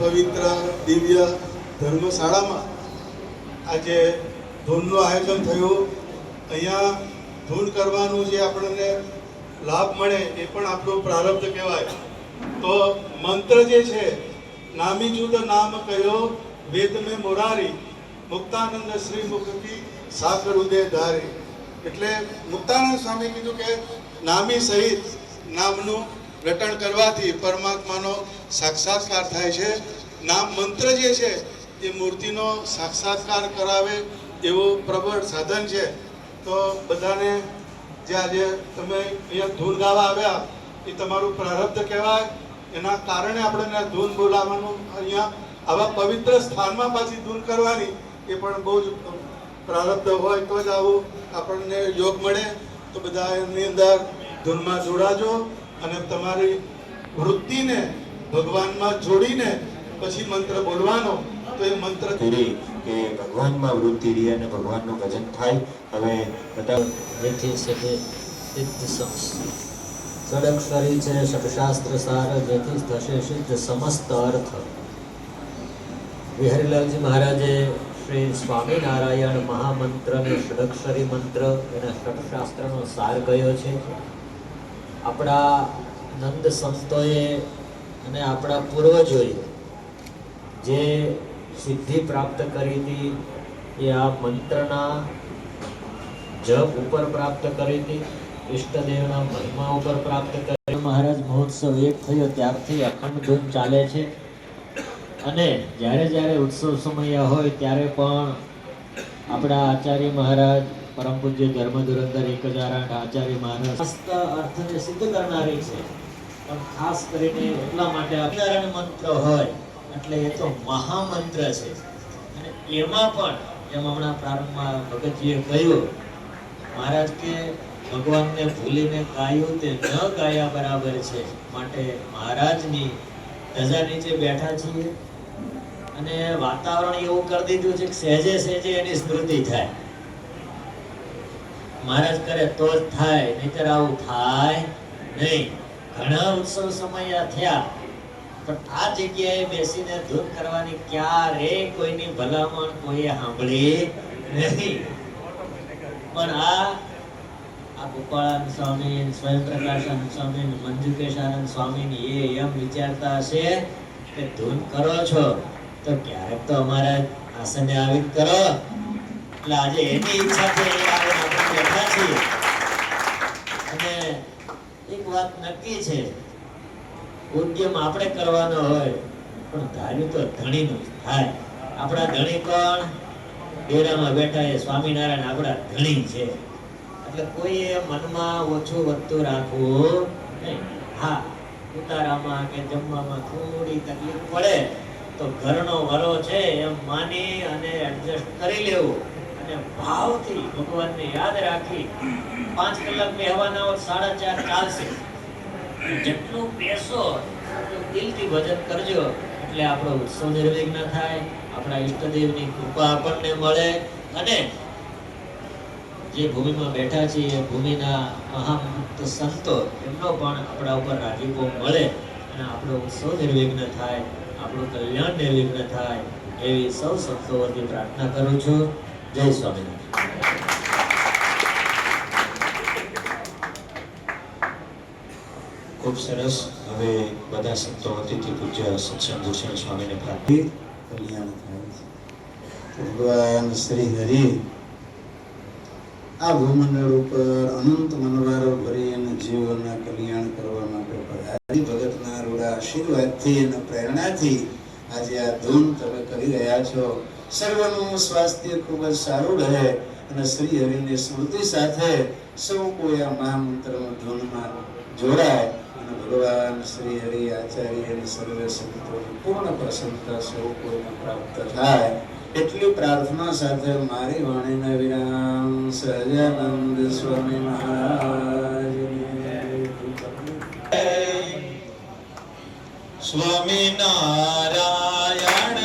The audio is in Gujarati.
પવિત્ર દિવ્ય ધર્મશાળામાં આજે ધૂનનું આયોજન થયું. અહીંયા ધૂન કરવાનું જે આપણને લાભ મળે એ પણ આપણું પ્રારબ્ધ કહેવાય. તો મંત્ર જે છે નામી જુદ નામ કયો વેદ મેં મોરારી, મુક્તાનંદ શ્રી મુખથી સાકર ઉદય ધારી. એટલે મુક્તાનંદ સ્વામી કીધું કે, નામી સહિત નામનું રટણ કરવાથી પરમાત્માનો સાક્ષાત્કાર થાય છે. નામ મંત્ર જે છે, એ મૂર્તિનો સાક્ષાત્કાર કરાવે એવું પ્રબળ સાધન છે. તો બધાને જે આજે તમે અહીંયા ધૂન ગાવા આવ્યા, એ તમારું પ્રારબ્ધ કહેવાય. એના કારણે આપણે ધૂન બોલાવવાનું અહીંયા આવા પવિત્ર સ્થાનમાં પાછી ધૂન કરવાની, એ પણ બહુ જ પ્રારબ્ધ હોય તો જ આવું આપણને યોગ મળે. તો બધા એની અંદર ધૂનમાં જોડાજો. અને તમારી વૃત્તિને ભગવાનમાં જોડીને પછી મંત્ર બોલવાનો, તો એ મંત્ર કરી કે ભગવાનમાં વૃત્તિ રહી અને ભગવાનનું ભજન થાય, હવે બધા જેથી સિદ્ધિ સિદ્ધ ષડક્ષરી છે શબ્દશાસ્ત્ર સાર જેથી થશે સિદ્ધ સમસ્ત અર્થ. વિહરીલાલજી મહારાજે શ્રી સ્વામિનારાયણ મહામંત્રને ષડક્ષરી મંત્ર, એના ષડશાસ્ત્રનો સાર કયો છે? આપણા નંદ સંતોએ અને આપણા પૂર્વજોએ જે સિદ્ધિ પ્રાપ્ત કરી હતી, એ આ મંત્રના જપ ઉપર પ્રાપ્ત કરી હતી ઈષ્ટદેવના મહિમા ઉપર પ્રાપ્ત કરી મહારાજ મહોત્સવ એક થયો ત્યારથી અખંડ ધૂમ ચાલે છે. અને જ્યારે જ્યારે ઉત્સવ સમય હોય, ત્યારે પણ આપણા આચાર્ય મહારાજ પરમ પૂજ્ય ધર્મ ધુરંધર એક હજાર આઠ આચાર્ય માનસ. અર્થને સિદ્ધ કરનારી છે. પણ ખાસ કરીને એટલા માટે અભિનારાયણ મંત્ર હોય, એટલે એ તો મહામંત્ર છે. અને એમાં પણ, જેમ હમણાં પ્રારંભમાં ભગતજીએ કહ્યું, મહારાજ કે ભગવાનને ભૂલીને ગાયું તે ન ગાયા બરાબર છે. માટે મહારાજની ધજા નીચે બેઠા છીએ. અને વાતાવરણ એવું કરી દીધું છે કે સહેજે સહેજે એની સ્મૃતિ થાય. મહારાજ કરે તો જ થાય, નહીતર આવું થાય નહીં. ઘણા ઉત્સવ સમય થયા, પણ આ જગ્યાએ બેસીને ધૂન કરવાની ક્યારે કોઈની ભલામણ કોઈએ સાંભળી નહીં. પણ આ આ ગોપાળાનંદ સ્વામી સ્વયં પ્રકાશાનંદ સ્વામી મંજુકેશાનંદ સ્વામી એ એમ વિચારતા હશે કે ધૂન કરો છો, તો ક્યારેક તો અમારા આસને આવી કરો. એટલે આજે એની ઈચ્છા આપણે બેઠા છીએ અને એક વાત નક્કી છે, ઉદ્યમ આપણે કરવાનો હોય, પણ ધાર્યું તો ધણીનું થાય. આપણા ધણી પણ ડેરામાં બેઠા એ સ્વામિનારાયણ આપણા ધણી છે. એટલે કોઈએ મનમાં ઓછું વધતું રાખવું હા, ઉતારામાં કે જમવામાં થોડી તકલીફ પડે, તો ઘરનો વરો છે એમ માની અને એડજસ્ટ કરી લેવું. ભાવથી ભગવાનને યાદ રાખી પાંચ કલાક બેહવાના હોય, સાડા ચાર ચાલશે. જેટલું બેસો દિલથી ભજન કરજો. એટલે આપણો ઉત્સવ નિર્વિઘ્ન થાય, આપણા ઈષ્ટદેવની કૃપા આપણને મળે અને જે ભૂમિમાં બેઠા છીએ, એ ભૂમિના મહામુક્ત સંતો, એમનો પણ આપણા ઉપર રાજીપો મળે અને આપણો ઉત્સવ નિર્વિઘ્ન થાય, આપણું કલ્યાણ નિર્વિઘ્ન થાય. એવી સૌ સંતો વતી પ્રાર્થના કરું છું. જય સ્વામિનારાયણ ખૂબ સરસ હવે બધા સંતો અતિથિ પૂજ્ય સત્સંગ ભૂષણ સ્વામીને પ્રાપ્તિ કલ્યાણ થાય ભગવાન શ્રી હરિ આ ભૂમંડળ ઉપર અનંત મનવારો ભરી અને જીવોના કલ્યાણ કરવા માટે પધારી ભગતના રૂડા આશીર્વાદથી અને પ્રેરણાથી આજે આ ધૂન તમે કરી રહ્યા છો સર્વનું સ્વાસ્થ્ય ખૂબ જ સારું રહે અને શ્રી હરિની સ્મૃતિ સાથે સૌ કોઈ આ મહામંત્રનો ધૂનમાં જોડાય અને ભગવાન શ્રી હરિ આચાર્ય અને સર્વે સંતોની પૂર્ણ પ્રસન્નતા સૌ કોઈને પ્રાપ્ત થાય. એટલી પ્રાર્થના સાથે મારી વાણીને વિરામ સહજાનંદ સ્વામી મહારાજ. સ્વામી નારાયણ